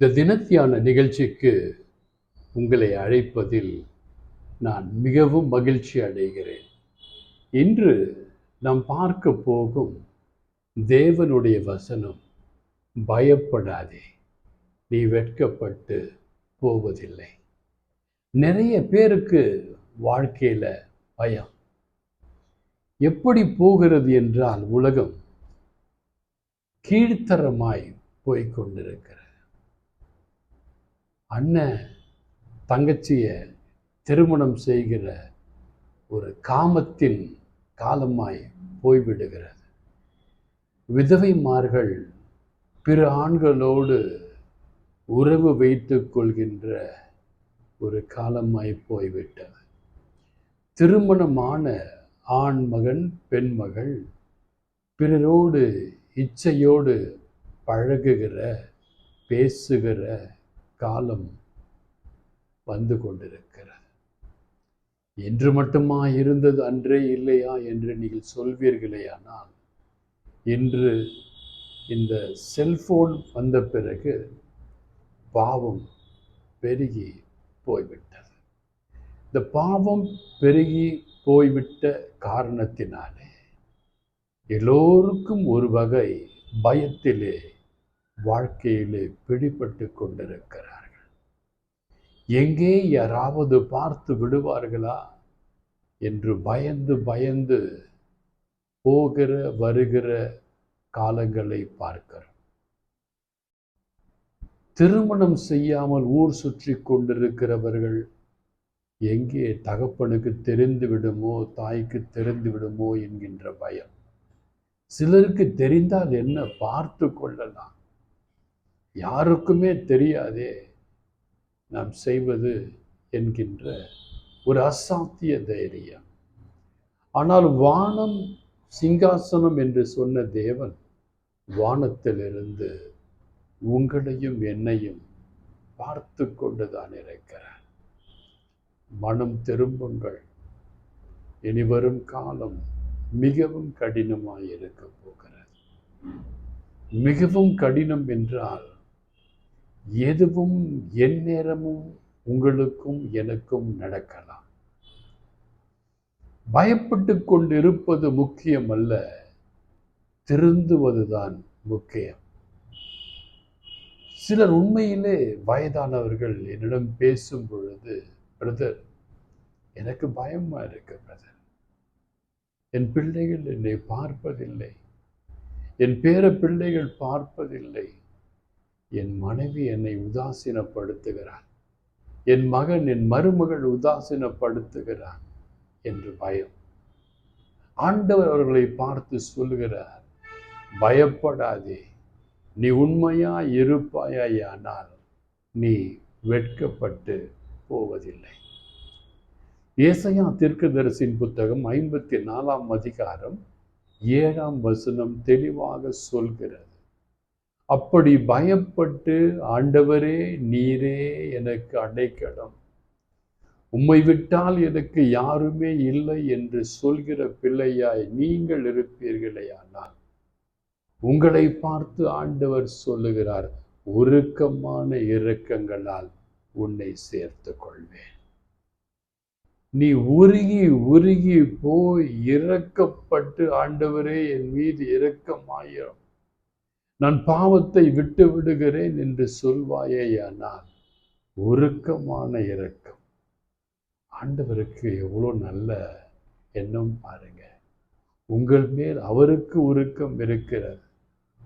இந்த தினத்தியான நிகழ்ச்சிக்கு உங்களை அழைப்பதில் நான் மிகவும் மகிழ்ச்சி அடைகிறேன். இன்று நாம் பார்க்க போகும் தேவனுடைய வசனம் பயப்படாதே நீ வெட்கப்பட்டு போவதில்லை. நிறைய பேருக்கு வாழ்க்கையில பயம். எப்படி போகிறது என்றால் உலகம் கீழ்த்தரமாய் போய்கொண்டிருக்கிறது அண்ணன் தங்கச்சியை திருமணம் செய்கிற ஒரு காமத்தின் காலமாய் போய்விடுகிறது. விதவைமார்கள் பிற ஆண்களோடு உறவு வைத்து கொள்கின்ற ஒரு காலமாய் போய்விட்டது. திருமணமான ஆண் மகன் பெண் மகள் பிறரோடு இச்சையோடு பழகுகிற பேசுகிற காலம் வந்து கொண்டிருக்கிறது. என்று மட்டுமா இருந்தது அன்றே இல்லையா என்று நீங்கள் சொல்வீர்களேயானால் இன்று இந்த செல்ஃபோன் வந்த பிறகு பாவம் பெருகி போய்விட்டது. இந்த பாவம் பெருகி போய்விட்ட காரணத்தினாலே எல்லோருக்கும் ஒரு வகை பயத்திலே வாழ்க்கையிலே பிடிபட்டு கொண்டிருக்கிறது. எங்கே யாராவது பார்த்து விடுவார்களா? என்று பயந்து பயந்து போகிற வருகிற காலங்களை பார்க்கிறோம். திருமணம் செய்யாமல் ஊர் சுற்றி கொண்டிருக்கிறவர்கள் எங்கே தகப்பனுக்கு தெரிந்து விடுமோ தாய்க்கு தெரிந்து விடுமோ என்கின்ற பயம். சிலருக்கு தெரிந்தால் என்ன? பார்த்து கொள்ளலாம். யாருக்குமே தெரியாதே. நாம் செய்வது என்கின்ற ஒரு அசாத்திய தைரியம். ஆனால் வானம் சிங்காசனம் என்று சொன்ன தேவன் வானத்திலிருந்து உங்களையும் என்னையும் பார்த்து கொண்டுதான் இருக்கிறார். மனம் திரும்புங்கள். இனி வரும் காலம் மிகவும் கடினமாக இருக்க போகிறது. மிகவும் கடினம் என்றால் எதுவும் என் நேரமும் உங்களுக்கும் எனக்கும் நடக்கலாம். பயப்பட்டு கொண்டிருப்பது முக்கியம் அல்ல திருந்துவதுதான் முக்கியம். சிலர் உண்மையிலே வயதானவர்கள். என்னிடம் பேசும் பொழுது பிரதர் எனக்கு பயமா இருக்கு பிரதர். என் பிள்ளைகள் என்னை பார்ப்பதில்லை. என் பேர பிள்ளைகள் பார்ப்பதில்லை. என் மனைவி என்னை உதாசீனப்படுத்துகிறார். என் மகன் என் மருமகள் உதாசீனப்படுத்துகிறார் என்று பயம். ஆண்டவர் அவர்களை பார்த்து சொல்கிறார் பயப்படாதே நீ உண்மையா இருப்பாயானால் நீ வெட்கப்பட்டு போவதில்லை. ஏசையா தீர்க்கதரிசின் புத்தகம் ஐம்பத்தி நாலாம் அதிகாரம் ஏழாம் வசனம் தெளிவாக சொல்கிறது. அப்படி பயப்பட்டு ஆண்டவரே நீரே எனக்கு அடைக்கலம். உம்மை விட்டால் எனக்கு யாருமே இல்லை என்று சொல்கிற பிள்ளையாய் நீங்கள் இருப்பீர்களேயானால் உங்களை பார்த்து ஆண்டவர் சொல்லுகிறார் உருக்கமான இரக்கங்களால் உன்னை சேர்த்து கொள்வேன் நீ உருகி உருகி போய் இறக்கப்பட்டு ஆண்டவரே என் மீது இரக்கமாயிரும். நான் பாவத்தை விட்டு விடுகிறேன் என்று சொல்வாயேயானால் உருக்கமான இரக்கம். ஆண்டவருக்கு எவ்வளோ நல்ல எண்ணம் பாருங்க. உங்கள் மேல் அவருக்கு உருக்கம் இருக்கிறது.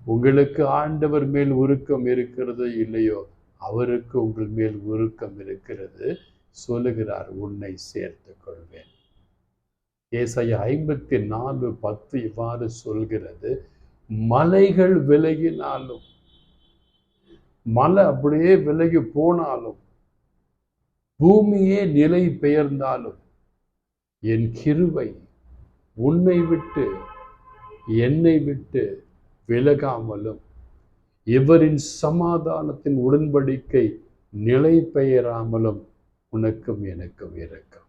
உங்களுக்கு ஆண்டவர் மேல் உருக்கம் இருக்கிறதோ இல்லையோ அவருக்கு உங்கள் மேல் உருக்கம் இருக்கிறது. சொல்லுகிறார் உன்னை சேர்த்து கொள்வேன் ஏசைய ஐம்பத்தி நாலு பத்து இவ்வாறு சொல்கிறது. மலைகள் விலகினாலும் மலை அப்படியே விலகி போனாலும் பூமியே நிலை பெயர்ந்தாலும் என் கிருவை உன்னை விட்டு என்னை விட்டு விலகாமலும் இவரின் சமாதானத்தின் உடன்படிக்கை நிலை பெயராமலும் உனக்கும் எனக்கும் இருக்கும்.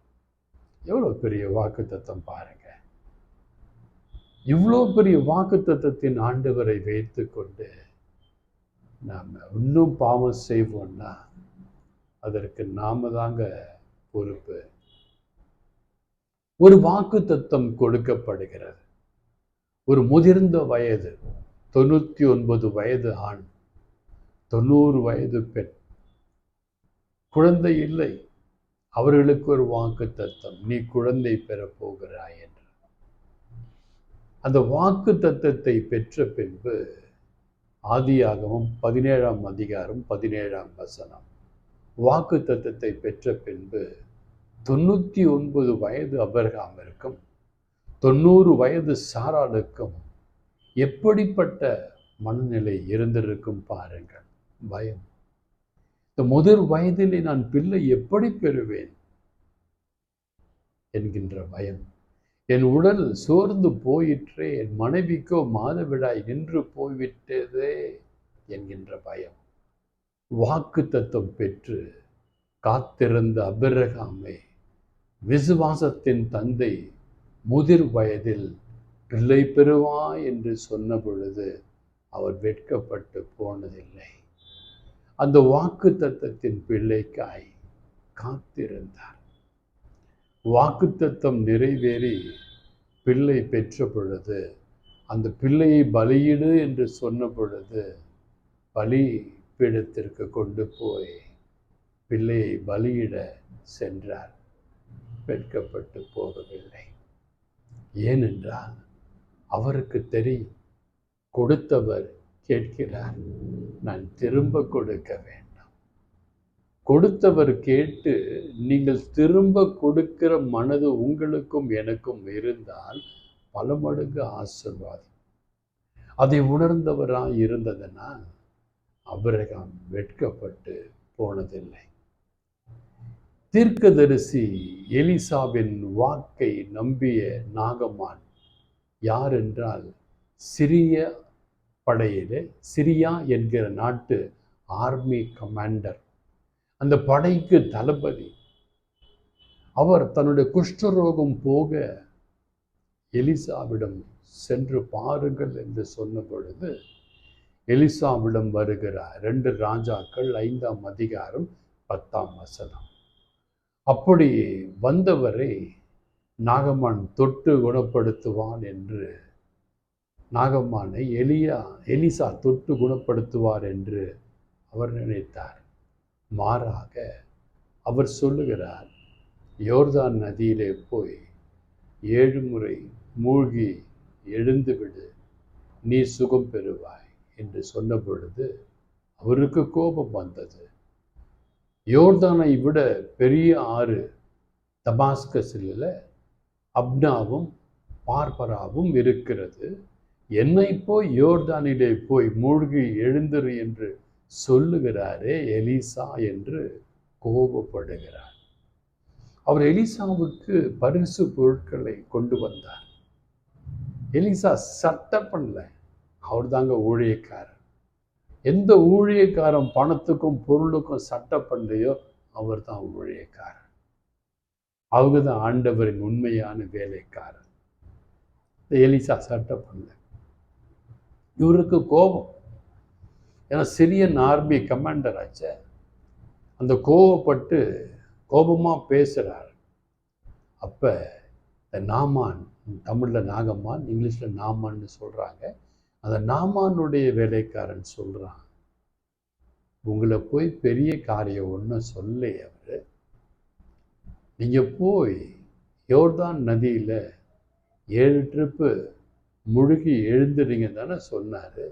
எவ்வளோ பெரிய வாக்கு தத்தம் பாருங்க. இவ்வளோ பெரிய வாக்கு தத்துவத்தின் ஆண்டவரை வைத்துக்கொண்டு நாம் இன்னும் பாவம் செய்வோம்னா அதற்கு நாம தாங்க பொறுப்பு. ஒரு வாக்கு தத்துவம் கொடுக்கப்படுகிறது. ஒரு முதிர்ந்த வயது தொண்ணூற்றி ஒன்பது வயது ஆண் தொண்ணூறு வயது பெண். குழந்தை இல்லை அவர்களுக்கு ஒரு வாக்கு தத்தம் நீ குழந்தை பெறப் போகிறாய். அந்த வாக்கு தத்தத்தை பெற்ற பின்பு ஆதியாகவும் பதினேழாம் அதிகாரம் பதினேழாம் வசனம். வாக்கு தத்தத்தை பெற்ற பின்பு தொண்ணூற்றி ஒன்பது வயது அபர்காமிற்கும் தொண்ணூறு வயது சாராளுக்கும் எப்படிப்பட்ட மனநிலை இருந்திருக்கும் பாருங்கள். பயம். இந்த முதிர் வயதிலே நான் பிள்ளை எப்படி பெறுவேன்? என்கின்ற பயம். என் உடல் சோர்ந்து போயிற்றே என் மனைவிக்கோ மாதவிடாய் நின்று போய்விட்டதே என்கின்ற பயம். வாக்கு தத்துவம் பெற்று காத்திருந்த அபிரகாமை விசுவாசத்தின் தந்தை முதிர் வயதில் பிள்ளை பெறுவா என்று சொன்ன பொழுது அவர் வெட்கப்பட்டு போனதில்லை. அந்த வாக்கு தத்தத்தின் பிள்ளைக்காய் காத்திருந்தார். வாக்குத்தத்தம் நிறைவேறி பிள்ளை பெற்ற பொழுது அந்த பிள்ளையை பலியிடு என்று சொன்ன பொழுது பலி பீடத்திற்கு கொண்டு போய் பிள்ளையை பலியிட சென்றார். வெட்கப்பட்டு போகவில்லை. ஏனென்றால் அவருக்கு தெரியும் கொடுத்தவர் கேட்கிறார் நான் திரும்ப கொடுக்க வேண்டும். கொடுத்தவர் கேட்டு நீங்கள் திரும்ப கொடுக்கிற மனது உங்களுக்கும் எனக்கும் இருந்தால் பல மடங்கு ஆசிர்வாதம். அதை உணர்ந்தவராக இருந்ததனால் அபிரகாம் வெட்கப்பட்டு போனதில்லை. தீர்க்கதரிசி எலிசாவின் வாக்கை நம்பிய நாகமான் யார் என்றால் சிறிய படையிலே சிரியா என்கிற நாட்டு ஆர்மி கமாண்டர் அந்த படைக்கு தளபதி. அவர் தன்னுடைய குஷ்டரோகம் போக எலிசாவிடம் சென்று பாருங்கள் என்று சொன்ன பொழுது எலிசாவிடம் வருகிறார் ரெண்டு ராஜாக்கள் ஐந்தாம் அதிகாரம் பத்தாம் வசனம். அப்படி வந்தவரை நாகமான் தொட்டு குணப்படுத்துவான் என்று நாகம்மானை எலியா எலிசா தொட்டு குணப்படுத்துவார் என்று அவர் நினைத்தார். மாறாக அவர் சொல்லுகிறார் யோர்தான் நதியிலே போய் ஏழு முறை மூழ்கி எழுந்துவிடு நீ சுகம் பெறுவாய் என்று சொன்ன பொழுது அவருக்கு கோபம் வந்தது. யோர்தானை விட பெரிய ஆறு தபாஸ்கஸில் அப்னாவும் பார்பராவும் இருக்கிறது. என்னை போய் யோர்தானிலே போய் மூழ்கி எழுந்திரு என்று சொல்லுகிறாரே எலிசா என்று கோபப்படுகிறார். அவர் எலிசாவுக்கு பரிசு பொருட்களை கொண்டு வந்தார். எலிசா சட்ட பண்ணல. அவர் தாங்க ஊழியக்காரர். எந்த ஊழியக்காரன் பணத்துக்கும் பொருளுக்கும் சட்ட பண்ணலையோ அவர் தான் ஊழியக்காரர். அவங்க தான் ஆண்டவரின் உண்மையான வேலைக்காரர். எலிசா சட்ட பண்ணல. இவருக்கு கோபம். ஏன்னா சிரியன் ஆர்மி கமாண்டர் ஆச்சே. அந்த கோவப்பட்டு கோபமாக பேசுகிறார் அப்போ இந்த நாமான் தமிழில் நாகம்மான் இங்கிலீஷில் நாமான்னு சொல்கிறாங்க அந்த நாமானுடைய வேலைக்காரன் சொல்கிறான் உங்களை போய் பெரிய காரியம் ஒன்றும் சொல்ல அவர். நீங்கள் போய் யோர்தான் நதியில் ஏழு ட்ரிப்பு முழுகி எழுந்துறீங்க தானே சொன்னார்.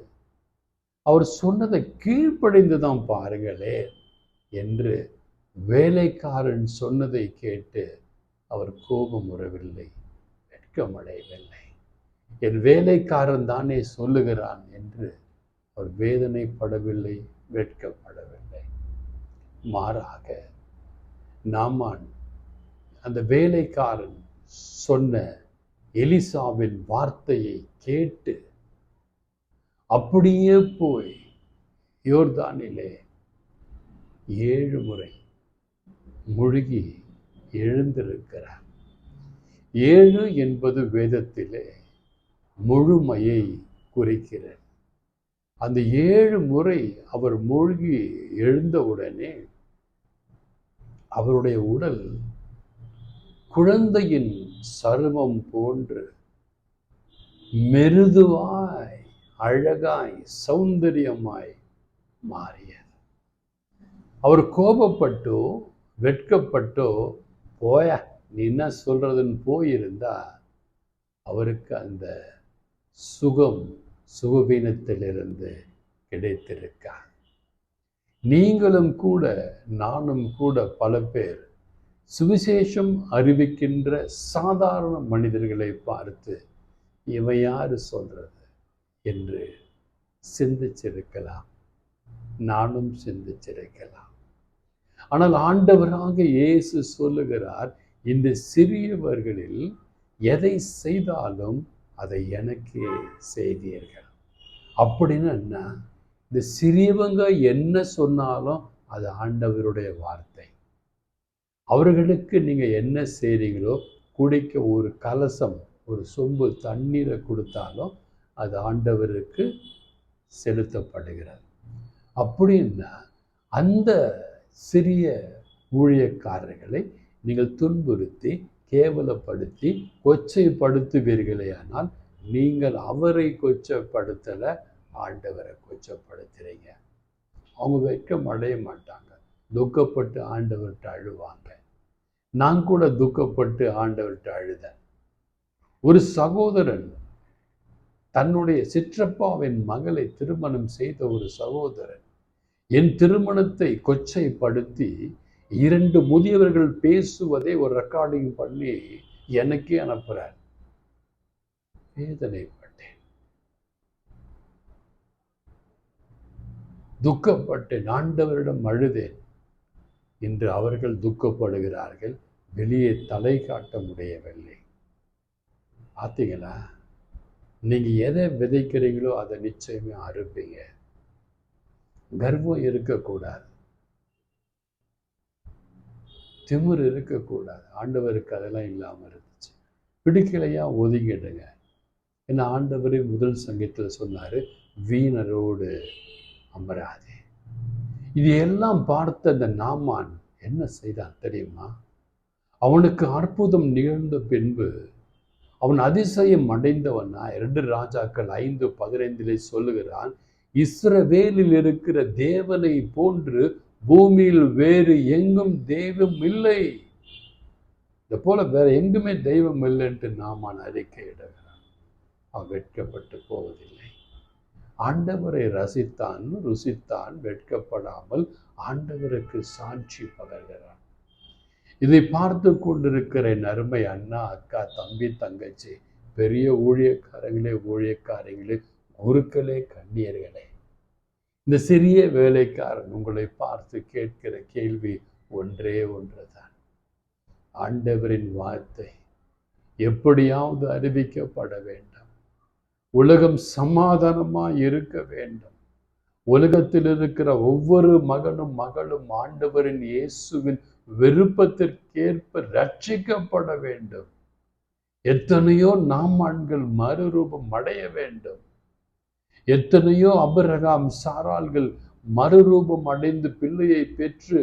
அவர் சொன்னதை கீழ்ப்படைந்து தான் பாருங்களே என்று வேலைக்காரன் சொன்னதை கேட்டு அவர் கோபம் உறவில்லை வெட்கமடையவில்லை என் வேலைக்காரன் தானே சொல்லுகிறான் என்று அவர் வேதனைப்படவில்லை வெட்கப்படவில்லை மாறாக நாமான் அந்த வேலைக்காரன் சொன்ன எலிசாவின் வார்த்தையை கேட்டு அப்படியே போய் யோர்தானிலே ஏழு முறை முழுகி எழுந்திருக்கிறார். ஏழு என்பது வேதத்திலே முழுமையை குறிக்கிறது. அந்த ஏழு முறை அவர் மூழ்கி எழுந்தவுடனே அவருடைய உடல் குழந்தையின் சருமம் போன்று மெருதுவாய் அழகாய் சௌந்தரியமாய் மாறியது. அவர் கோபப்பட்டோ வெட்கப்பட்டோ போய நீ என்ன சொல்றதுன்னு போயிருந்தா அவருக்கு அந்த சுகம் சுகவீனத்திலிருந்து கிடைத்திருக்கா நீங்களும் கூட நானும் கூட பல பேர் சுவிசேஷம் அறிவிக்கின்ற சாதாரண மனிதர்களை பார்த்து இவன் யாரு சொல்றது? என்று சிந்திச்சிருக்கலாம். நானும் சிந்திச்சிருக்கலாம். ஆனால் ஆண்டவராக இயேசு சொல்லுகிறார் இந்த சிறியவர்களில் எதை செய்தாலும் அதை எனக்கே செய்தீர்கள். அப்படின்னு என்ன? இந்த சிறியவங்க என்ன சொன்னாலும் அது ஆண்டவருடைய வார்த்தை. அவர்களுக்கு நீங்கள் என்ன செய்றீங்களோ குடிக்க ஒரு கலசம் ஒரு சொம்பு தண்ணீரை கொடுத்தாலும் அது ஆண்டவருக்கு செலுத்தப்படுகிறது. அப்படின்னா அந்த சிறிய ஊழியக்காரர்களை நீங்கள் துன்புறுத்தி கேவலப்படுத்தி கொச்சைப்படுத்துவீர்களே ஆனால் நீங்கள் அவரை கொச்சப்படுத்தலை ஆண்டவரை கொச்சப்படுத்துறீங்க. அவங்க வெட்கம் அடைய மாட்டாங்க. துக்கப்பட்டு ஆண்டவர்கிட்ட அழுவாங்க. நான் கூட துக்கப்பட்டு ஆண்டவர்கிட்ட அழுதேன். ஒரு சகோதரன் தன்னுடைய சிற்றப்பாவின் மகளை திருமணம் செய்த ஒரு சகோதரன். என் திருமணத்தை கொச்சைப்படுத்தி இரண்டு முதியவர்கள் பேசுவதை ஒரு ரெக்கார்டிங் பண்ணி எனக்கே அனுப்புகிறார் வேதனைப்பட்டேன். துக்கப்பட்டேன். ஆண்டவரிடம் அழுதேன். இன்று அவர்கள் துக்கப்படுகிறார்கள். வெளியே தலை காட்ட முடியவில்லை. பார்த்தீங்களா நீங்கள் எதை விதைக்கிறீங்களோ அதை நிச்சயமே அறுப்பீங்க. கர்வம் இருக்கக்கூடாது. திமிர் இருக்கக்கூடாது. ஆண்டவருக்கு அதெல்லாம் இல்லாமல் இருந்துச்சு. பிடிக்கலையா ஒதுங்கிடுங்க. ஏன்னா ஆண்டவரே முதல் சங்கத்தில் சொன்னார் வீணரோடு அமராதே. இது எல்லாம் பார்த்த அந்த நாமான் என்ன செய்தான் தெரியுமா? அவனுக்கு அற்புதம் நிகழ்ந்த பின்பு அவன் அதிசயம் அடைந்தவனா இரண்டு ராஜாக்கள் ஐந்து பதினைந்திலே சொல்லுகிறான் இஸ்ரவேலில் இருக்கிற தேவனை போன்று பூமியில் வேறு எங்கும் தெய்வம் இல்லை. இதை போல வேற எங்குமே தெய்வம் இல்லைன்ட்டு நாமான் அறிக்கையிடுகிறான் அவன் வெட்கப்பட்டு போவதில்லை. ஆண்டவரை ரசித்தான் ருசித்தான் வெட்கப்படாமல் ஆண்டவருக்கு சாட்சி பகர்கிறான். இதை பார்த்து கொண்டிருக்கிற நறுமை அண்ணா அக்கா தம்பி தங்கச்சி பெரிய ஊழியக்காரங்களே ஊழியக்காரங்களே குருக்களே கண்ணியர்களே இந்த சிறிய வேலைக்காரன் உங்களை பார்த்து கேட்கிற கேள்வி ஒன்றே ஒன்றுதான். ஆண்டவரின் வார்த்தை எப்படியாவது அறிவிக்கப்பட வேண்டும். உலகம் சமாதானமாக இருக்க வேண்டும். உலகத்தில் இருக்கிற ஒவ்வொரு மகனும் மகளும் ஆண்டவரின் இயேசுவின் விருப்பத்திற்கேற்ப ரட்சிக்கப்பட வேண்டும். எத்தனையோ நாம் ஆண்கள் மறுரூபம் அடைய வேண்டும். எத்தனையோ அபரகாம் சாரால்கள் மறுரூபம் அடைந்து பிள்ளையை பெற்று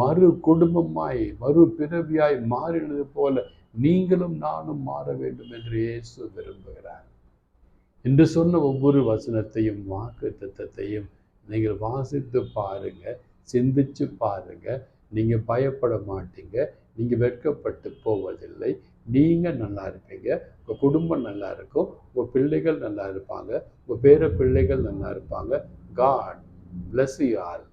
மறு குடும்பமாய் மறு பிறவியாய் மாறினது போல நீங்களும் நானும் மாற வேண்டும் என்று இயேசு விரும்புகிறார். என்று சொன்ன ஒவ்வொரு வசனத்தையும் வாக்கு தத்தத்தையும் நீங்கள் வாசித்து பாருங்கள் சிந்திச்சு பாருங்கள் நீங்கள் பயப்பட மாட்டீங்க. நீங்கள் வெட்கப்பட்டு போவதில்லை. நீங்கள் நல்லா இருப்பீங்க. உங்கள் குடும்பம் நல்லா இருக்கும். உங்கள் பிள்ளைகள் நல்லா இருப்பாங்க. உங்கள் பேர பிள்ளைகள் நல்லா இருப்பாங்க. God bless you all